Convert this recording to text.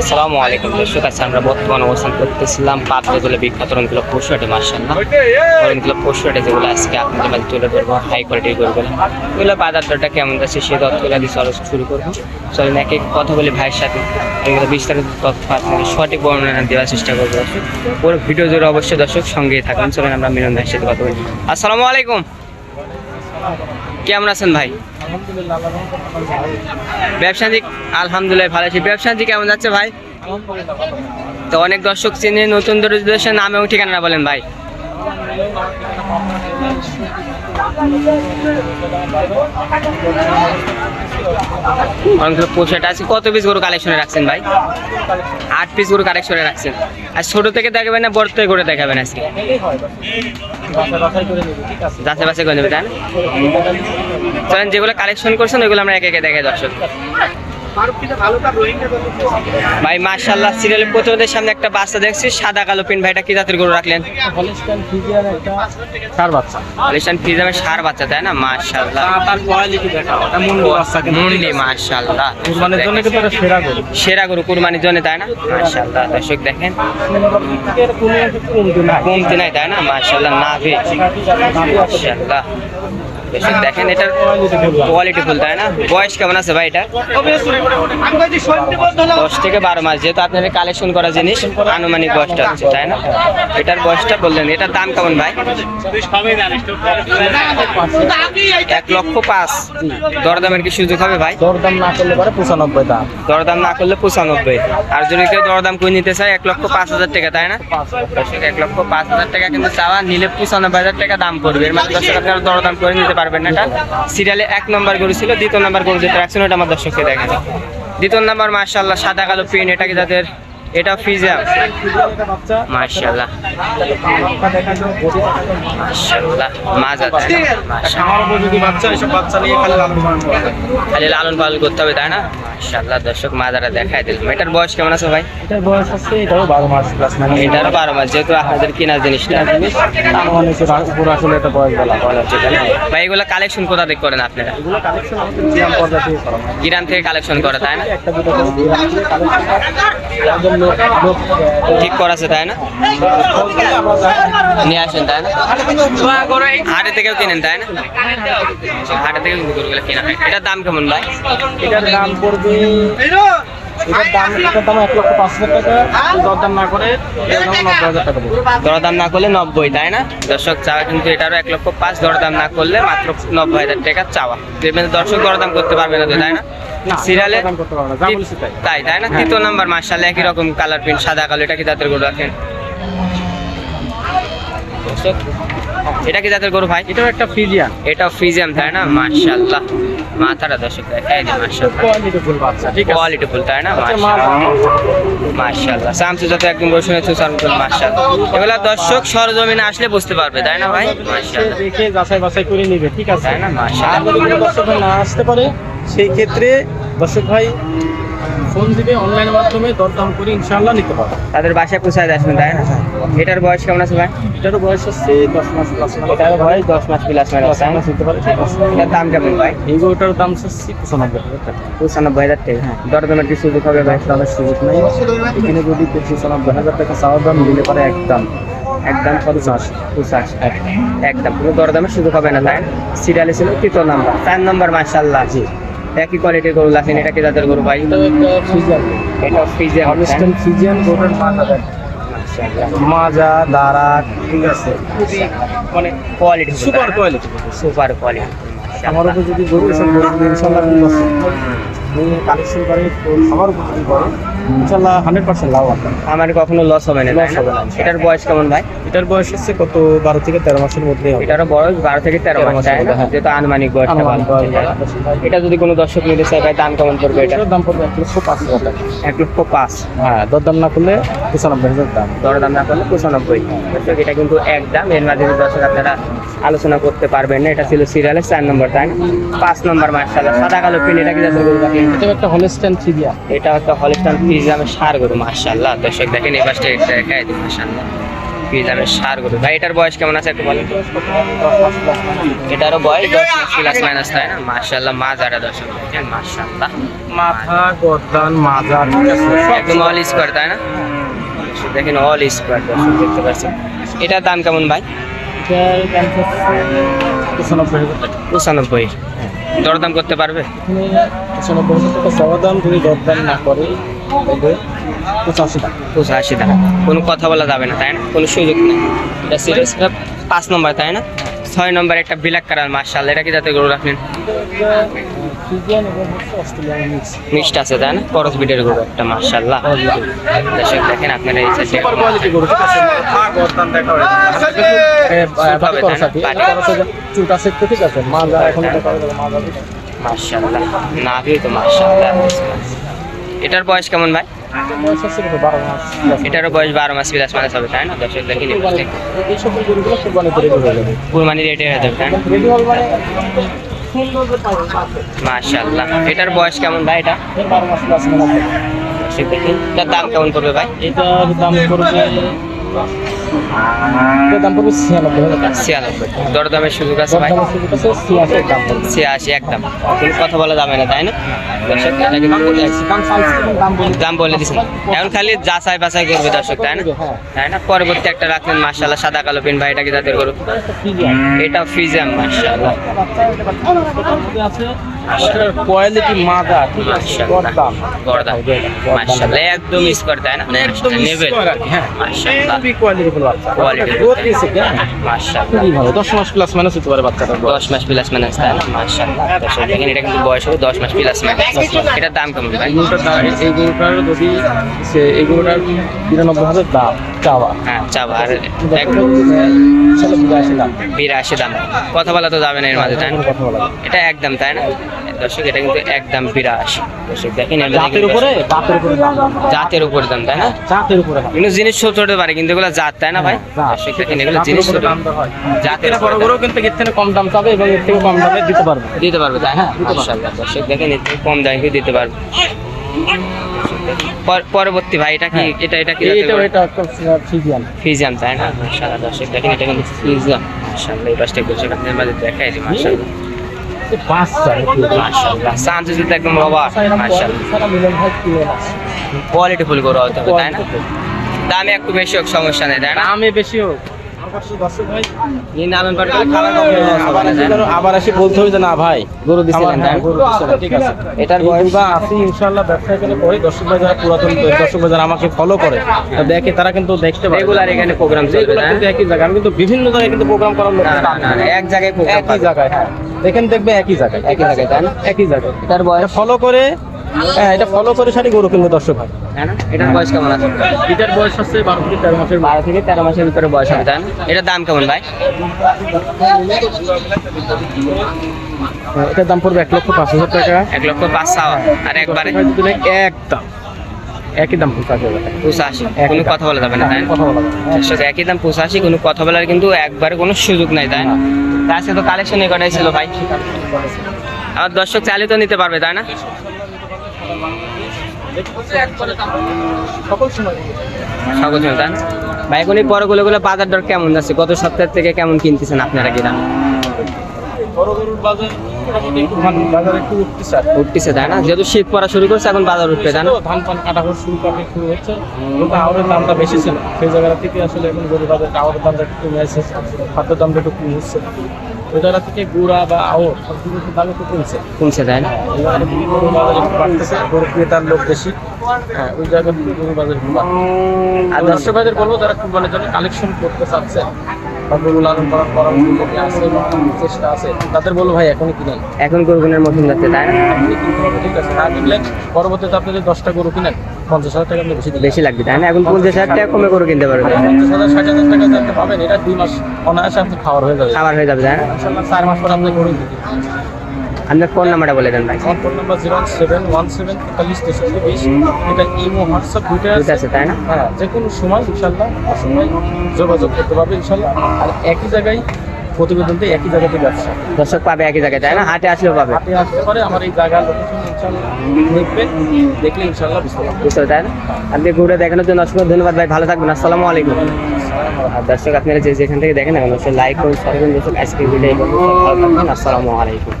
আসসালামু আলাইকুম দর্শক, আজকে আমরা বর্তমান অবস্থান করতেছিলাম পাবনা বিখ্যাত রনগুলো পশুহাটে মার্শাল্লাহ রনগুলো পশুহাটে যেগুলো আজকে আপনাদের মাঝে তুলে ধরবো হাই কোয়ালিটির গরুগুলো এগুলো বাজার দরটা কেমন যাচ্ছে সে তথ্যগুলো দিয়ে চলো শুরু করব। চলেন এক এক কথা বলি ভাইয়ের সাথে। এগুলো বিস্তারিত তথ্য আপনাকে সঠিক বর্ণনা দেওয়ার চেষ্টা করব দর্শক। পুরো ভিডিও জুড়ে অবশ্যই দর্শক সঙ্গেই থাকুন। চলেন আমরা মিলন ভাইয়ের সাথে কথা বলি। আসসালামু আলাইকুম। কেমন আছেন ভাই? ব্যবসা দিক আলহামদুলিল্লাহ ভালো আছি। ব্যবসা দিক কেমন যাচ্ছে ভাই? তো অনেক দর্শক চিনে নতুন দর্শকের নামেও ঠিকানা বলেন ভাই। কত পিস গরু কালেকশনে রাখছেন ভাই? আট পিস গরু কালেকশনে রাখছেন। আর ছোট থেকে দেখাবেন না, বড় থেকে করে দেখাবেন আজকে? যাচাই বাছাই করে নেবেন তাই না? যেগুলো কালেকশন করছেন, ওইগুলো আমরা একে একে দেখাই দর্শক। ভাই মার্শাল্লাহ সিরিয়ালের প্রতিবেদের সামনে একটা বাচ্চা দেখছি সাদা কালো পিন ভাইটা কি জাতের গরু রাখলেন? সার বাচ্চা। সার তাই না? মার্শাল্লাহ তার কোয়ালিটি দেখা ওটা মুন্ডি বাচ্চা মুন্ডি মার্শাল্লাহ কুরবানির জন্য কিন্তু এটা সেরা গরু। সেরা গরু কুরবানির জন্য তাই না? মার্শাল্লাহ দর্শক দেখেন। কমতি নাই তাই না? মার্শাল্লাহ মার্শাল্লাহ দর্শক দেখেন এটার কোয়ালিটি ফুল তাই না? বয়স কেমন আছে ভাই এটা? দশ থেকে বারো মাস যেহেতু আপনাদের কালেকশন করা জিনিস আনুমানিক বয়সটা হচ্ছে তাই না? এটার বয়সটা বললেন এটার দাম কেমন ভাই? এক লক্ষ পাঁচ। দরদামের কি সুযোগ হবে ভাই? দরদাম না করলে পরে পঁচানব্বই দাম। দরদাম না করলে পঁচানব্বই। আর যদি কেউ দরদাম করে নিতে চায় এক লক্ষ পাঁচ হাজার টাকা তাই না? দর্শক এক লক্ষ পাঁচ হাজার টাকা কিন্তু চাওয়া নিলে পঁচানব্বই হাজার টাকা দাম পড়বে এর মানে দর্শক আপনারা দরদাম করে নিতে পারবেন। না এটা। সিরিয়ালে এক নম্বর গরু ছিল, দ্বিতীয় নম্বর গরু যেটা রাখছেন ওটা আমার দর্শককে দেখেন দ্বিতীয় নম্বর মার্শাল্লাহ সাদা কালো পেন এটাকে যাদের এটা বাচ্চা মার্শাল্লাহ মার্শাল্লাহ বাচ্চা নিয়ে খালি লালন পালন করতে হবে। তাই না? মার্শাল্লাহ দর্শক মাজারা দেখাই দিলাম। এটার বয়স কেমন আছে ভাই? এটার বয়স এটারও বারো মাস প্লাস মানে এটারও বারো মাস যেহেতু আপনাদের কেনা জিনিসটা উপর আসলে এটা বয়স বলা ভাই এগুলো কালেকশন কোথা থেকে করেন আপনারা। গ্রাম থেকে কালেকশন করে তাই না? ঠিক করাছে, তাই না? নিয়ে আসেন, তাই না? হাটে থেকেও কিনেন, তাই না? হাটে থেকে কিন্তু কেনা হয়। এটার দাম কেমন ভাই? এটার দাম পড়বে এটার দাম এটার দাম এক লক্ষ পাঁচ হাজার টাকা। দরদাম না করে নব্বই হাজার টাকা দরদাম না করলে নব্বই তাই না? দর্শক চাওয়া কিন্তু এটারও এক লক্ষ পাঁচ দরদাম না করলে মাত্র নব্বই হাজার টাকা চাওয়া। দর্শক দরদাম করতে পারবে না তো তাই না? সিরিয়ালে তাই। তাই না? তৃতীয় নাম্বার মার্শাল একই রকম কালার প্রিন্ট সাদা কালো এটা কি জাতের গরু রাখেন এটা কি জাতের গরু ভাই? এটাও একটা ফিজিয়ান এটা ফিজিয়াম তাই না? মার্শাল্লাহ মাথাটা দর্শক দেখাই দিই মার্শাল্লাহ কোয়ালিটি ফুল ঠিক কোয়ালিটি ফুল তাই না? আচ্ছা, মার্শাল্লাহ মার্শাল্লাহ সামসু যত একদম রসুনের চুষার মতন মার্শাল্লাহ এগুলা দর্শক সরজমিনে আসলে বুঝতে পারবে তাই না ভাই? মার্শাল্লাহ দেখে যাচাই বাছাই করে নিবে ঠিক আছে? তাই না? দর্শক না আসতে পারে সেই ক্ষেত্রে দর্শক ভাই ফোন দিবে অনলাইনের মাধ্যমে দরদাম করে ইনশাআল্লাহ নিতে পারবে। তাদের বাসায় পোষায় আসবেন তাই না? এটার বয়স কেমন আছে ভাই? এটারও বয়স হচ্ছে দশ মাস প্লাস এটার বয়স দশ মাস প্লাস মাস পারে। এটার দাম কেমন ভাই? এই গরুটার দাম হচ্ছে পঁচানব্বই হাজার টাকা। পঁচানব্বই হাজার টাকা। হ্যাঁ। দরদামের কি সুযোগ হবে ভাই? তাহলে সুযোগ নেই। এখানে যদি পঁচানব্বই হাজার টাকা চাওয়ার দাম দিলে পারে একদম একদম পঞ্চাশ একদম। কোনো দরদামের সুযোগ হবে না তাই সিরিয়ালে ছিল তৃতীয় নাম্বার চার নাম্বার মার্শাল্লাহ জি। একই কোয়ালিটির গরু আছেন এটা কি যাদের গরু ভাই? এটা ফিজিয়াম হার্ভেস্টান সিজন গরুটার মাথা দেখ মাজা দাঁড়া ঠিক আছে। মানে quality super quality super quality আমার উপর যদি গরু সব গরু ইনশাল্লাহ আপনি কালেকশন করে আমার উপর যদি ইনশাল্লাহ হান্ড্রেড পার্সেন্ট লাভ আপনার আমার কখনো লস হবে না Loss হবে না? এটার বয়স কেমন ভাই? এটার বয়স হচ্ছে কত বারো থেকে তেরো মাসের মধ্যেই হবে। এটারও বয়স বারো থেকে তেরো মাস মধ্যে, হ্যাঁ। যেহেতু আনুমানিক বয়সটা? বয়স। এটা যদি কোনো দর্শক নিতে চায় ভাই দাম কেমন পড়বে এটা? দাম পড়বে এক লক্ষ পাঁচ হাজার টাকা। এক লক্ষ পাঁচ। হ্যাঁ দরদাম না করলে পঁচানব্বই হাজার দাম। দরদাম না করলে পঁচানব্বই। এটা কিন্তু এক দাম এর মাধ্যমে দর্শক আপনারা আলোচনা করতে পারবেন না এটা ছিল সিরিয়ালের চার নম্বর না? পাঁচ নম্বর মার্শাল্লাহ সাদা কালো পিন এটা কি একটা হলেস্টান এটা হচ্ছে হলিস্টান ফিজিয়ামের সার গরু মার্শাল্লাহ দর্শক দেখেন এই পাশটা এটা দেখাই দিই মার্শাল্লাহ ফিজামের সার গরু। ভাই এটার বয়স কেমন আছে একটু বলেন এটারও বয়স দশ মাস প্লাস মাইনাস তাই না? মার্শাল্লাহ মাজারা দর্শক দেখেন মার্শাল্লাহ মাথা গর্দান মাজা ঠিক আছে সব একদম অল স্কোয়ার তাই না? দেখেন অল স্কোয়ার দর্শক দেখতে পাচ্ছেন। এটার দাম কেমন ভাই? পঁচানব্বই। দরদাম করতে পারবে? পঁচানব্বই যদি দরদাম না করে পঁচাশি টাকা। পঁচাশি টাকা। কোনো কথা বলা যাবে না তাই না? কোনো সুযোগ নেই। এটা সিরিয়াস পাঁচ নম্বর তাই না? ছয় নম্বর একটা ব্ল্যাক কালার মার্শাল এটা কি যাতে গরু রাখলেন? মিক্সড আছে তাই না? করস বিটের গরু একটা মার্শাল্লাহ দর্শক দেখেন আপনারা এই সাইডে সুপার কোয়ালিটি গরু ঠিক আছে? মাথা গর্দান দেখা হয় মার্শাল্লাহ না তো মার্শাল্লাহ এটার বয়স কেমন ভাই? মাস এটারও বয়স বারো মাস প্লাস মাইনাস হবে, তাই না? দর্শক দেখি কুরবানি রেটে হয়ে যাবে মার্শাল্লাহ এটার বয়স কেমন ভাই এটা? মাস এটার দাম কেমন করবে ভাই? এটার দাম এটার দাম পড়বে ছিয়ানব্বই হাজার টাকা। ছিয়ানব্বই। দরদামের সুযোগ আছে ভাই? দরদাম ছিয়াশি দাম ছিয়াশি একদম। কথা বলা যাবে না তাই না? দর্শক। দাম বলি দিচ্ছেন এখন খালি যাচাই বাছাই করবে দর্শক তাই না? হ্যাঁ। তাই না? পরবর্তী একটা রাখলেন মার্শাল্লাহ সাদা কালো পিন ভাই এটা তাদের গরু। এটা ফিজাম মার্শাল্লাহ কোয়ালিটি একদম স্কোয়ার তাই না? একদম নেবেল হ্যাঁ। মার্শাল্লাহ খুবই কোয়ালিটি ফুল বাচ্চা Quality full। গ্রোথ নিয়েছে কি হ্যাঁ? খুবই ভালো? দশ মাস প্লাস মাইনাস হতে পারে বাচ্চাটা দশ মাস প্লাস মাইনাস তাই না? মার্শাল্লাহ দেখেন এটা কিন্তু বয়স হবে দশ মাস প্লাস মাইনাস এটার দাম কেমন ভাই? গরুটার দাম এই গরুটার যদি সে এই গরুটার বিরানব্বই হাজার দাম চাওয়া। হ্যাঁ চাবা আর বিরাশি দাম। কথা বলা তো যাবে না এর মাঝে তাই না। এটা একদম তাই না? দর্শক এটা কিন্তু একদম বিরাশি। দর্শক দেখেন জাতের উপরে দাম। তাই না? জাতের উপরে কিন্তু জিনিস ছোট হতে পারে কিন্তু এগুলো জাত তাই না? ভাই? জাত। দর্শক দেখেন এগুলো জিনিস এরা বড় কিন্তু এর থেকে কম দাম চাবে এবং এর থেকে কম দামে দিতে পারবে। দিতে পারবে তাই হ্যাঁ, দিতে মাশাআল্লাহ দর্শক দেখেন এর থেকে কম দামে দিতে পারবে। পরবর্তী ভাই এটা কি হ্যাঁ। এটা এটা কি এইটা এটা একটা ফিজিয়ান। তাই না? মাশাআল্লাহ দর্শক দেখেন এটা কিন্তু মাশাআল্লাহ এই পাশটা আপনাদের মাঝে দেখাই দিই মাশাআল্লাহ। একদম বাবা মাশাআল্লাহ। ভাই কোয়ালিটি ফুল গরু হতে হবে তাই না? দামে একটু বেশি হোক সমস্যা নেই তাই না? দামে বেশি হোক। আবার আসি বলতে হবে না ভাই গরু দিছিলেন আমার- তাই হ্যাঁ, না? গরু দিছিলেন, ঠিক আছে। এটার এই আসি ইনশাআল্লাহ ব্যবসা এখানে করি দর্শক ভাই যারা পুরাতন দর্শক ভাই যারা আমাকে ফলো করে দেখে তারা কিন্তু দেখতে পারে। রেগুলার এখানে প্রোগ্রাম চলবে কিন্তু একই জায়গায় আমি কিন্তু বিভিন্ন জায়গায় কিন্তু প্রোগ্রাম করার লোক এক জায়গায় প্রোগ্রাম একই জায়গায় হ্যাঁ। দেখেন দেখবে একই জায়গায় একই জায়গায়, তাই না? একই জায়গায়। এটার বয়স? ফলো করে হ্যাঁ এটা ফলো করে সারি গরু কিনবে দর্শক ভাই। তাই না? এটার বয়স কেমন আছে? এটার বয়স হচ্ছে বারো থেকে তেরো মাসের বারো থেকে তেরো মাসের ভিতরে বয়স হবে তাই না? এটার দাম কেমন ভাই? হ্যাঁ, এটার দাম পড়বে এক লক্ষ পাঁচ হাজার টাকা। এক লক্ষ পাঁচ আর একবারে? দর্শক ভাই যদি নেয়, এক দাম একই দাম। পঁচাশি কোনো কথা বলা যাবে না তাই না? না। সাথে একই দাম পঁচাশি কোনো কথা বলার কিন্তু একবারে কোনো সুযোগ নাই তাই না? তা আজকে তো কালেকশন এ কটাই ছিল ভাই। আর দর্শক চালিয়ে তো নিতে পারবে তাই না? সকল সময়। সকল সময় তাই ভাই এখন এই পরগুলো গুলো বাজার দর কেমন যাচ্ছে? গত সপ্তাহ থেকে কেমন কিনতেছেন আপনারা কিনা বড় গরুর বাজার একটু বাজার একটু উঠতেছে উঠতেছে তাই না? যেহেতু শীত পড়া শুরু করছে এখন বাজার উঠবে তাই না? ধান পান কাটা হওয়ার শুরু কাটে শুরু হচ্ছে। কিন্তু দামটা বেশি ছিল। সেই জায়গা থেকে আসলে এখন গরুর বাজার আউরের দামটা একটু কমে আসছে। খাদ্যের দামটা একটু কমে হচ্ছে ওই জায়গা থেকে গুড়া বা আউর সব কিছুর দাম একটু কমছে কমছে তাই না গরু বাজার একটু বাড়তেছে গরু ক্রেতার লোক বেশি। হ্যাঁ ওই জায়গা থেকে গরুর বাজার একটু আর দর্শক ভাইদের বলব যারা কুরবানির জন্য কালেকশন করতে চাচ্ছে পালন করার উদ্যোগে আছে চেষ্টা আছে? তাদের বলব ভাই এখনই কিনেন এখন গরুগুনের মতন যাচ্ছে তাই না? আপনি কিনতে ঠিক আছে। না কিনলে পরবর্তীতে আপনি যদি দশটা গরু কিনেন পঞ্চাশ হাজার টাকা আপনি বেশি বেশি লাগবে তাই না? এখন পঞ্চাশ হাজার টাকা কমে গরু কিনতে পারবে পঞ্চাশ হাজার ষাট হাজার টাকা যে পাবেন এটা দুই মাস অনায়াসে আপনি খাওয়ার হয়ে যাবে। খাবার হয়ে যাবে তাই না? চার মাস পর আপনি গরু আপনার ফোন নাম্বারটা বলে দেন ভাই। আমার phone number zero seven one seven তেতাল্লিশ তেষট্টি বিশ। এটা ইমো হোয়াটসঅ্যাপ দুইটা দুটো আছে তাই না? হ্যাঁ যে কোনো সময় ইনশাল্লাহ সময় যোগাযোগ করতে পারবে ইনশাল্লাহ আর একই জায়গায় প্রতিবেদনতে একই জায়গাতে ব্যবসা। দর্শক পাবে একই জায়গায় তাই না? হাটে আসলেও পাবে। হাতে আসতে পারে আমার এই জায়গার লোকেশন ইনশাল্লাহ দেখবেন দেখলে ইনশাল্লাহ বুঝতে তাই না? আপনি ঘুরে দেখানোর জন্য অসংখ্য ধন্যবাদ ভাই ভালো থাকবেন আসসালামু আলাইকুম। দর্শক আপনারা যে যেখান থেকে দেখেন না কেন অবশ্যই লাইক করুন করুন দর্শক আজকের ভিডিও আসসালামু আলাইকুম।